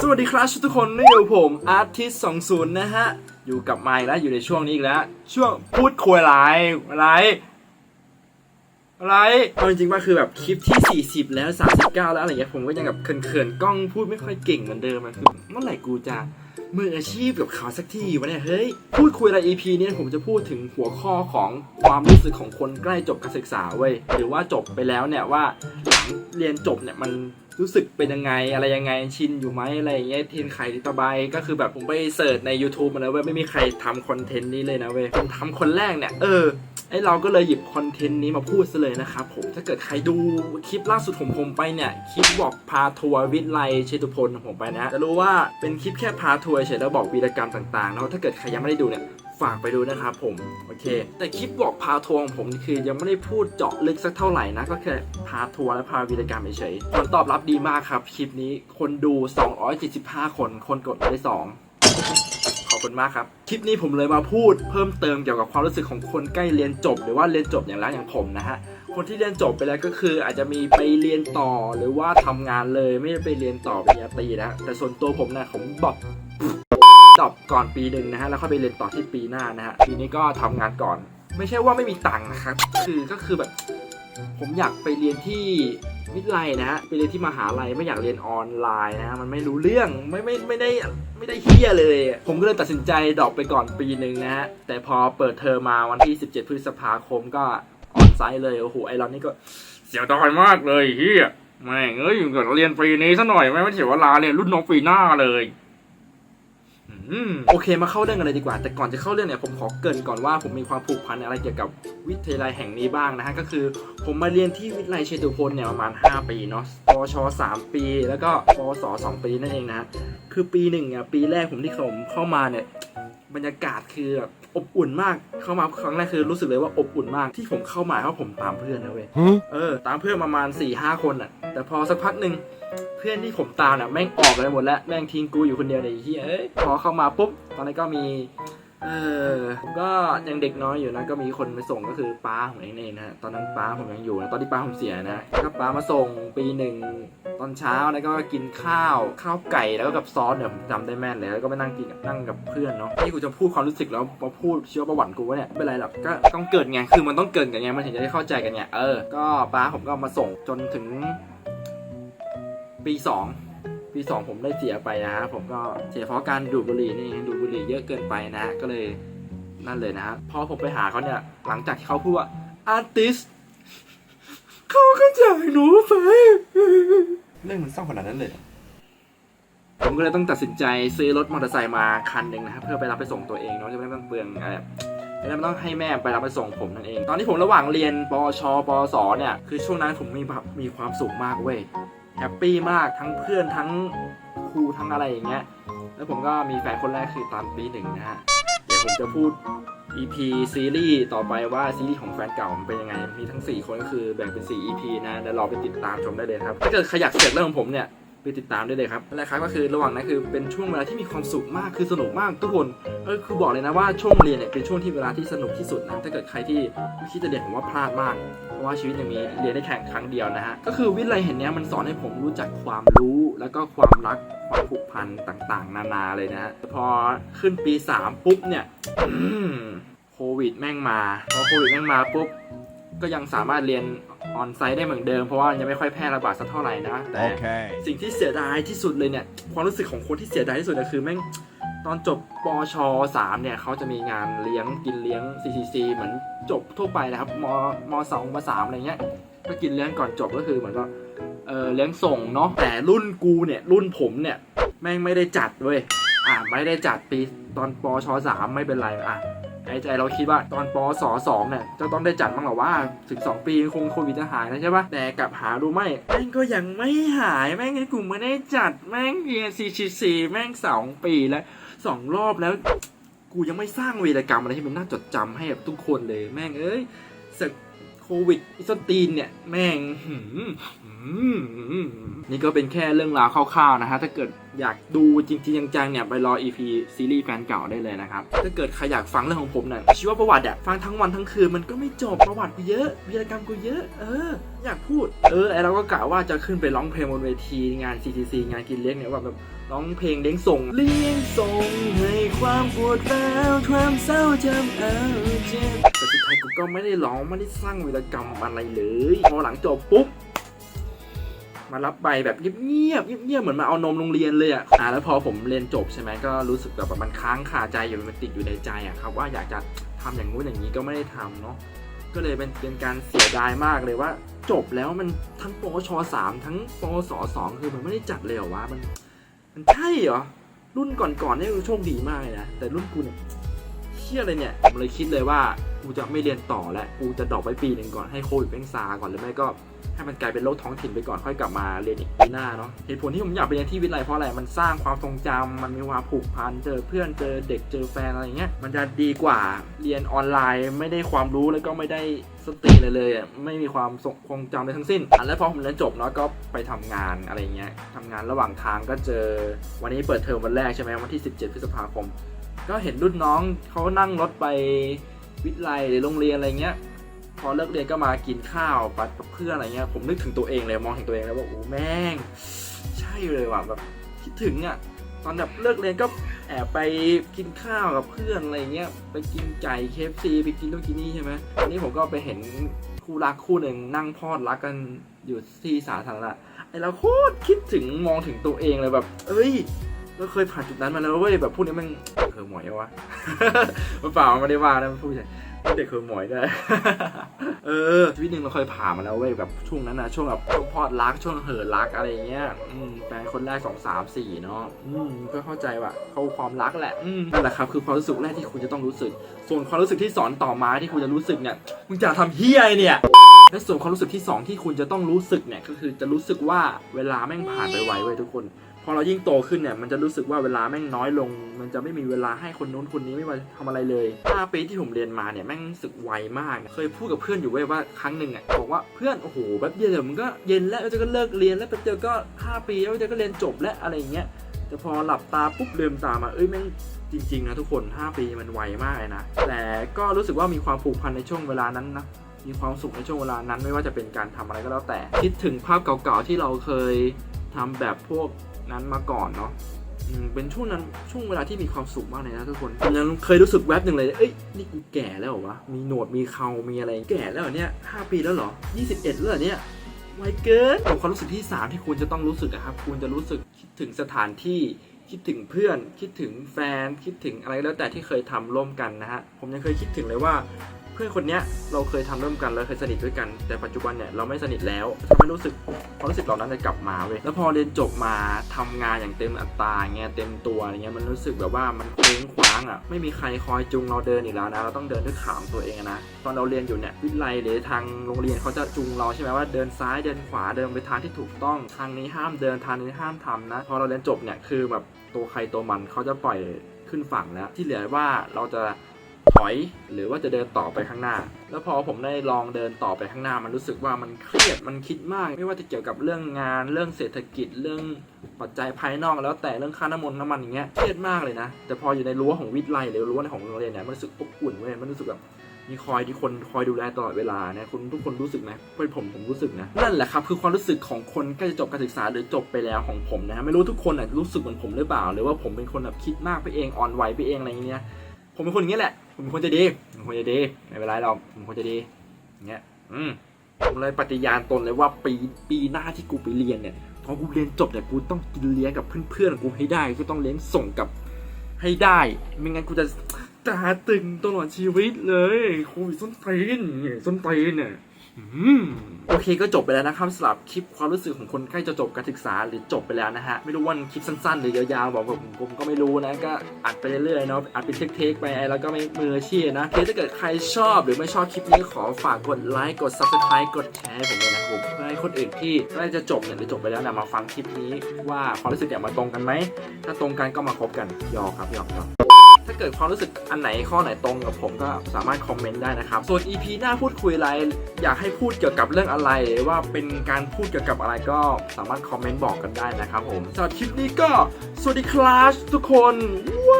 สวัสดีครับทุกคนนี่อยู่ผมอาร์ติส20 นะฮะ อยู่กับไมค์แล้วอยู่ในช่วงนี้อีกแล้ว ช่วงพูดคุยไรอะไรอะไรเอาจริงๆว่าคือแบบคลิปที่ 40 แล้ว 39 แล้วอะไรเงี้ยผมก็ยังแบบเขินๆ กล้องพูดไม่ค่อยเก่งเหมือนเดิมอะคือเมื่อไหร่กูจะ มืออาชีพกับเขาสักทีวะเนี่ยเฮ้ยพูดคุยอะไร EP เนี้ผมจะพูดถึงหัวข้อของความรู้สึกของคนใกล้จบการศึกษาเว้ยหรือว่าจบไปแล้วเนี่ยว่าหลังเรียนจบเนี่ยมัน รู้สึกเป็นยังไงอะไรยังไงชินอยู่ไหมอะไรอย่างเงี้ยเทนไข่ตะไบก็คือแบบผมไปเสิร์ชใน YouTube มาแล้วเว้ยไม่มีใครทำคอนเทนต์นี้เลยนะเว้ยผมทำคนแรกเนี่ยเออไอเราก็เลยหยิบคอนเทนต์นี้มาพูดซะเลยนะครับผมถ้าเกิดใครดูคลิปล่าสุดของผมไปเนี่ยคลิปบอกพาทัวร์วิทย์ไลเชตุพลของผมไปนะจะรู้ว่าเป็นคลิปแค่พาทัวร์เฉยแล้วบอกวีรกรรมต่างๆแล้วถ้าเกิดใครยังไม่ได้ดูเนี่ย ฝากไปดูนะครับผม โอเค แต่คลิปบอกพาทัวร์ของผมคือยังไม่ได้พูดเจาะลึกสักเท่าไหร่นะ ก็แค่พาทัวร์และพาวีรกรรมเฉยๆผลตอบรับดีมากครับคลิปนี้คนดู 275 คน คนกดไลค์2ขอบคุณมากครับ คลิปนี้ผมเลยมาพูดเพิ่มเติมเกี่ยวกับความรู้สึกของคนใกล้เรียนจบ หรือว่าเรียนจบอย่างแล้วอย่างผมนะฮะคนที่เรียนจบไปแล้วก็คืออาจจะมีไปเรียนต่อหรือว่าทำงานเลยไม่ได้ไปเรียนต่อปริญญาตรีนะแต่ส่วนตัวผมนะผมบอก ดรอปก่อนปีหนึ่งนะฮะแล้วค่อยไปเรียนต่อที่ปีหน้านะฮะปีนี้ก็ทำงานก่อน ไม่ใช่ว่าไม่มีตังค์นะครับคือก็คือแบบผมอยากไปเรียนที่วิทยาลัยนะฮะไปเรียนที่มหาลัยไม่อยากเรียนออนไลน์นะฮะมันไม่รู้เรื่องไม่ไม่ไม่ได้ไม่ได้เฮี้ยเลย ผมก็เลยตัดสินใจดรอปไปก่อนปีหนึ่งนะฮะแต่พอเปิดเทอมมาวันที่ 17 พฤษภาคมก็ออนไซต์เลยโอ้โหไอเรานี่ก็เสียดายมากเลยเฮียแม่งเอ้ยเกิดเรียนปีนี้ซะหน่อยไม่ไม่เสียเวลาเรียนรุ่นน้องปีหน้าเลย โอเคมาเข้าเรื่องกันเลยดีกว่า แต่ก่อนจะเข้าเรื่องเนี่ยผมขอเกรินก่อนว่าผมมีความผูกพันอะไรเกี่ยวกับวิทยาลัยแห่งนี้บ้างนะฮะก็คือ ผมมาเรียนที่วิทยาลัยเชตุพลเนี่ยประมาณ 5 ปีเนาะปวช3 ปี แล้วก็ปวส2ปีนั่นเองนะฮะคือปีหนึ่งอะปีแรกผมที่ผมเข้ามาเนี่ยบรรยากาศคือแบบอบอุ่นมาก เข้ามาครั้งแรกคือรู้สึกเลยว่าอบอุ่นมาก ที่ผมเข้ามาเพราะผมตามเพื่อนนะเว้ย เออ ตามเพื่อนประมาณ4ี่ห้าคนอะ แต่พอสักพักหนึ่ง เพื่อนที่ผมตามน่ะแม่งออกไปหมดแล้วแม่งทิ้งกูอยู่คนเดียวในที่เอ้ยพอเข้ามาปุ๊บตอนนั้นก็มีเออผมก็ยังเด็กน้อยอยู่นะก็มีคนไปส่งก็คือป้าของเองเองนะฮะตอนนั้นป้าผมยังอยู่นะตอนที่ป้าผมเสียนะก็ป้ามาส่งปีหนึ่งตอนเช้าแล้วก็กินข้าวข้าวไก่แล้วก็กับซอสเนี่ยผมจำได้แม่นเลยแล้วก็ไปนั่งกินกับนั่งกับเพื่อนเนาะนี่กูจะพูดความรู้สึกแล้วมาพูดเชื้อประวัติกูวะเนี่ยไม่เป็นไรหรอกก็ต้องเกิดไงคือมันต้องเกิดกันไงมันถึงจะได้เข้าใจกันไงเออก็ป้าผมก็มาส่งจนถึง ปีสองปีสองผมได้เสียไปนะฮะผมก็เสียเพราะการดูดบุหรี่นี่เองดูดบุหรี่เยอะเกินไปนะฮะก็เลยนั่นเลยนะฮะพอผมไปหาเขาเนี่ยหลังจากที่เขาพูดว่าอาร์ติสเขาก็จ่ายหนูไปเรื่องมันเศร้าขนาดนั้นเลยผมก็เลยต้องตัดสินใจซื้อรถมอเตอร์ไซค์มาคันหนึ่งนะครับเพื่อไปรับไปส่งตัวเองเนาะจะไม่ต้องเปลืองอะไรจะไม่ต้องให้แม่ไปรับไปส่งผมนั่นเอง ตอนที่ผมระหว่างเรียนปวชปวสเนี่ยคือช่วงนั้นผมมีแบบมีความสุขมากเว้ย แฮปปี้มากทั้งเพื่อนทั้งครูทั้งอะไรอย่างเงี้ย แล้วผมก็มีแฟนคนแรกคือตอนปีหนึ่งนะฮะ เดี๋ยวผมจะพูด EP ซีรีส์ต่อไปว่าซีรีส์ของแฟนเก่ามันเป็นยังไง มีทั้ง 4 คนก็คือแบ่งเป็น 4 EP นะเดี๋ยวรอไปติดตามชมได้เลยครับ ถ้าเกิดขยักเสร็จเรื่องของผมเนี่ย ไปติดตามได้เลยครับและครับก็คือระหว่างนั้นคือเป็นช่วงเวลาที่มีความสุขมากคือสนุกมากทุกคนเออคือบอกเลยนะว่าช่วงเรียนเนี่ยเป็นช่วงที่เวลาที่สนุกที่สุดนะถ้าเกิดใครที่ไม่คิดจะเรียนผมว่าพลาดมาก เพราะว่าชีวิตอย่างนี้เรียนได้แค่ครั้งเดียวนะฮะก็คือวิทยาลัยแห่งเนี้ยมันสอนให้ผมรู้จักความรู้ แล้วก็ความรักความผูกพันต่างๆ นานาเลยนะฮะพอขึ้นปี 3 ปุ๊บเนี่ยโควิดแม่งมาพอโควิดแม่งมาปุ๊บก็ยังสามารถเรียน ออนไซต์ได้เหมือนเดิมเพราะว่ายังไม่ค่อยแพร่ระบาดสักเท่าไหร่นะแต่ Okay. สิ่งที่เสียดายที่สุดเลยเนี่ยความรู้สึกของคนที่เสียดายที่สุดก็คือแม่งตอนจบปช3เนี่ยเขาจะมีงานเลี้ยงกินเลี้ยง CCC เหมือนจบทั่วไปนะครับมมสองมสามอะไรเงี้ยก็กินเลี้ยงก่อนจบก็คือเหมือนก็เออเลี้ยงส่งเนาะแต่รุ่นกูเนี่ยรุ่นผมเนี่ยแม่งไม่ได้จัดเว้ยอ่าไม่ได้จัดปีตอนปชสามไม่เป็นไรอะ ใจเราคิดว่าตอนปศสองเนี่ยจะต้องได้จัดบ้างหรอว่าถึงสองปีคงโควิดจะหายแล้วใช่ปะแต่กลับหาดูไม่แม่งก็ยังไม่หายแม่งไอ้กลุ่มไม่ได้จัดแม่งเรียน CCC แม่งสองปีแล้วสองรอบแล้วกูยังไม่สร้างวีรกรรมอะไรที่มันน่าจดจำให้กับทุกคนเลย แม่งเอ้ยสึกโควิดอีสนตีนเนี่ย แม่งหืม นี่ก็เป็นแค่เรื่องราวคร่าวๆนะฮะ ถ้าเกิดอยากดูจริงๆจังๆเนี่ย ไปรอ EP ซีรีส์แฟนเก่าได้เลยนะครับ ถ้าเกิดใครอยากฟังเรื่องของผมเนี่ยชีวประวัติอะฟังทั้งวันทั้งคืน มันก็ไม่จบประวัติกูเยอะวีรกรรมกูเยอะ เออ อยากพูด เออไอเราก็กะว่าจะขึ้นไปร้องเพลงบนเวทีงาน CCC งานกินเลี้ยงเนี่ยว่าแบบร้องเพลงเลี้ยงส่ง เลี้ยงส่งให้ความปวดร้าวความเศร้าจำเอาเจ็บแต่สุดท้ายกูก็ไม่ได้ร้องไม่ได้สร้างวีรกรรมอะไรเลยพอหลังจบปุ๊บ มารับใบแบบเงียบๆเงียบๆเหมือนมาเอานมโรงเรียนเลยอะอ่าแล้วพอผมเรียนจบใช่ไหมก็รู้สึกแบบมันค้างคาใจอยู่มันติดอยู่ในใจอะครับว่าอยากจะทำอย่างงู้นอย่างนี้ก็ไม่ได้ทำเนาะก็เลยเป็นเป็นการเสียดายมากเลยว่า จบแล้วมันทั้งปชสามทั้งปสสองคือมันไม่ได้จัดเลยเหรอวะมันมันใช่เหรอรุ่นก่อนๆเนี่ยโชคดีมากเลยนะแต่รุ่นกูเนี่ยเชี่ยอะไรเนี่ยผมเลยคิดเลยว่ากูจะไม่เรียนต่อแล้วกูจะดรอปไว้ปีหนึ่งก่อนให้โควิดแม่งซาก่อนหรือไม่ก็ ให้มันกลายเป็นโรคท้องถิ่นไปก่อนค่อยกลับมาเรียนอีกปีหน้าเนาะเหตุผลที่ผมอยากไปเรียนที่วิทยาลัยเพราะอะไรมันสร้างความทรงจำมันมีความผูกพันเจอเพื่อนเจอเด็กเจอแฟนอะไรเงี้ยมันจะดีกว่าเรียนออนไลน์ ไม่ได้ความรู้แล้วก็ไม่ได้สติเลยเลยอะไม่มีความทรงงจำเลยทั้งสิ้นอะแล้วพอผมเรียนจบเนาะก็ไปทำงานอะไรเงี้ยทำงานระหว่างทางก็เจอ วันนี้เปิดเทอมวันแรกใช่ไหมวันที่ 17 พฤษภาคม ก็เห็นรุ่นน้องเขานั่งรถไปวิทยาลัยหรือโรงเรียนอะไรเงี้ย พอเลิกเรียนก็มากินข้าวปัดกับเพื่อนอะไรเงี้ยผมนึกถึงตัวเองเลยมองถึงตัวเองแล้วว่าโอ้แม่ง ใช่เลยว่ะแบบคิดถึงอะตอนแบบเลิกเรียนก็แอบไปกินข้าวกับเพื่อนอะไรเงี้ยไปกินไก่เคฟซีไปกินนู่นกินนี่ใช่ไหมอันนี้ผมก็ไปเห็นคู่รักคู่หนึ่งนั่งพอดรักกันอยู่ที่สาธารณะไอเราโคตรคิดถึงมองถึงตัวเองเลยแบบ เอ้ยเราเคยผ่านจุดนั้นมาแล้วเว้ยแบบพวกนี้มันเออหมอยวะเปล่าไม่ได้ว่านะพูดเฉย เด็กเคยหมอยได้ เออชีวิตหนึ่งเราเคยผ่านมาแล้วเว้ยแบบช่วงนั้นนะช่วงแบบช่วงพอดรักช่วงเหินรักอะไรเงี้ยอืมแฟนคนแรกสองสามสี่เนาะอืมก็เข้าใจว่าเขาความรักแหละอืมนั่นแหละครับคือความรู้สึกแรกที่คุณจะต้องรู้สึก ส่วนความรู้สึกที่สอนต่อมาที่คุณจะรู้สึกเนี่ยมึงจะทำเฮียเนี่ยและส่วนความรู้สึกที่สองที่คุณจะต้องรู้สึกเนี่ยก็คือจะรู้สึกว่าเวลาแม่งผ่านไปไวเว้ยทุกคน พอเรายิ่งโตขึ้นเนี่ยมันจะรู้สึกว่าเวลาแม่งน้อยลง มันจะไม่มีเวลาให้คนนู้นคนนี้ไม่มาทำอะไรเลย 5 ปีที่ผมเรียนมาเนี่ยแม่งรู้สึกไวมาก เคยพูดกับเพื่อนอยู่เว้ยว่าครั้งหนึ่งอะบอกว่าเพื่อนโอ้โหแป๊บเดียวเดี๋ยวมันก็เย็นแล้วเดี๋ยวก็เลิกเรียนแล้วแป๊บเดียวก็ 5 ปีแล้วเดี๋ยวก็เรียนจบแล้วอะไรอย่างเงี้ยแต่พอหลับตาปุ๊บลืมตามาเอ้ยแม่งจริงๆนะทุกคน 5 ปีมันไวมากเลยนะ แต่ก็รู้สึกว่ามีความผูกพันในช่วงเวลานั้นนะ มีความสุขในช่วงเวลานั้นไม่ว่าจะเป็นการทำอะไรก็แล้วแต่ คิดถึงภาพเก่าๆที่เราเคยทำแบบพวก นั้นมาก่อนเนาะเป็นช่วงนั้นช่วงเวลาที่มีความสุขมากเลยนะทุกคนผมยังเคยรู้สึกแวบหนึ่งเลย เอ้ย นี่กูแก่แล้ววะ มีหนวด มีเขามีอะไร แก่แล้วเนี่ยห้าปีแล้วเหรอยี่สิบเอ็ดแล้วเนี่ยไวเกินความรู้สึกที่สามที่คุณจะต้องรู้สึกอะครับ คุณจะรู้สึกคิดถึงสถานที่ คิดถึงเพื่อน คิดถึงแฟน คิดถึงอะไรแล้วแต่ที่เคยทำร่วมกันนะฮะ ผมยังเคยคิดถึงเลยว่า พื่อนคนเนี้ยเราเคยทำร่วมกันเราเคยสนิทด้วยกัน แต่ปัจจุบันเนี่ยเราไม่สนิทแล้วทำให้รู้สึกความรู้สึกเหล่านั้นจะกลับมาเว้ยแล้วพอเรียนจบมาทำงานอย่างเต็มอัตราเงี้ยเต็มตัวอะไรเงี้ยมันรู้สึกแบบว่ามันเคว้งคว้างอะไม่มีใครคอยจูงเราเดินอีกแล้วนะเราต้องเดินด้วยขามตัวเองนะตอนเราเรียนอยู่เนี่ยวิทยาลัยหรือทางโรงเรียนเขาจะจูงเราใช่ไหมว่าเดินซ้ายเดินขวาเดินไปทางที่ถูกต้องทางนี้ห้ามเดินทางนี้ห้ามทำนะพอเราเรียนจบเนี่ยคือแบบตัวใครตัวมันเขาจะปล่อยขึ้นฝั่งแล้วที่เหลือว่าเราจะ ถอยหรือว่าจะเดินต่อไปข้างหน้า แล้วพอผมได้ลองเดินต่อไปข้างหน้า มันรู้สึกว่ามันเครียดมันคิดมาก ไม่ว่าจะเกี่ยวกับเรื่องงาน เรื่องเศรษฐกิจเรื่องปัจจัยภายนอกแล้วแต่เรื่องค่าน้ำมันน้ำมันอย่างเงี้ยเครียดมากเลยนะ แต่พออยู่ในรั้วของวิทยาลัยหรือรั้วของโรงเรียนเนี่ยมันรู้สึกอบอุ่นเว้ยมันรู้สึกแบบมีคอยที่คนคอยดูแลตลอดเวลาเนี่ยคุณทุกคนรู้สึกไหมเป็นผมผมรู้สึกนะนั่นแหละครับคือความรู้สึกของคนใกล้จะจบการศึกษาหรือจบไปแล้วของผมนะไม่รู้ทุกคนน่ะรู้สึกเหมือนผมหรือเปล่า หรือว่าผมเป็นคนแบบคิดมากไปเองอ่อนไหวไปเองอะไรอย่างเงี้ยผมเป็นคนอย่างนี้ยแหละ ผมควรจะดีผมควรจะดีไม่เป็นไรเราผมควรจะดีเงี้ยอืมผมเลยปฏิญาณตนเลยว่าปีปีหน้าที่กูไปเรียนเนี่ยพอกูเรียนจบเนี่ยกูต้องกินเลี้ยงกับเพื่อนๆกูให้ได้กูต้องเลี้ยงส่งกับให้ได้ ไม่งั้นกูจะตาตึงตลอดชีวิตเลยโควิดส้นตีนส้นตีนเนี่ย โอเคก็จบไปแล้วนะครับสำหรับคลิปความรู้สึกของคนใกล้จะจบการศึกษาหรือจบไปแล้วนะฮะไม่รู้ว่าคลิปสั้นๆ หรือยาวๆบอกผมผมก็ไม่รู้นะก็อัดไปเรื่อยๆเนาะอัดเป็นเทคๆไปแล้วก็ไม่มืออาชีพนะเคถ้าเกิดใครชอบหรือไม่ชอบคลิปนี้ขอฝากกดไลค์กด subscribe กดแชร์ให้ผมเลยนะครับผมเพื่อให้คนอื่นที่ใกล้จะจบเนี่ยหรือจบไปแล้วนี่ยมาฟังคลิปนี้ว่าความรู้สึกเนี่ยมาตรงกันไหมถ้าตรงกันก็มาคบกันยอครับยอกหยอกถ้า เกิดความรู้สึกอันไหนข้อไหนตรงกับผมก็สามารถคอมเมนต์ได้นะครับ ส่วน EP หน้าพูดคุยอะไร อยากให้พูดเกี่ยวกับเรื่องอะไรหรือว่าเป็นการพูดเกี่ยวกับอะไรก็สามารถคอมเมนต์บอกกันได้นะครับผมสำหรับคลิปนี้ก็สวัสดีคลาสทุกคนว้า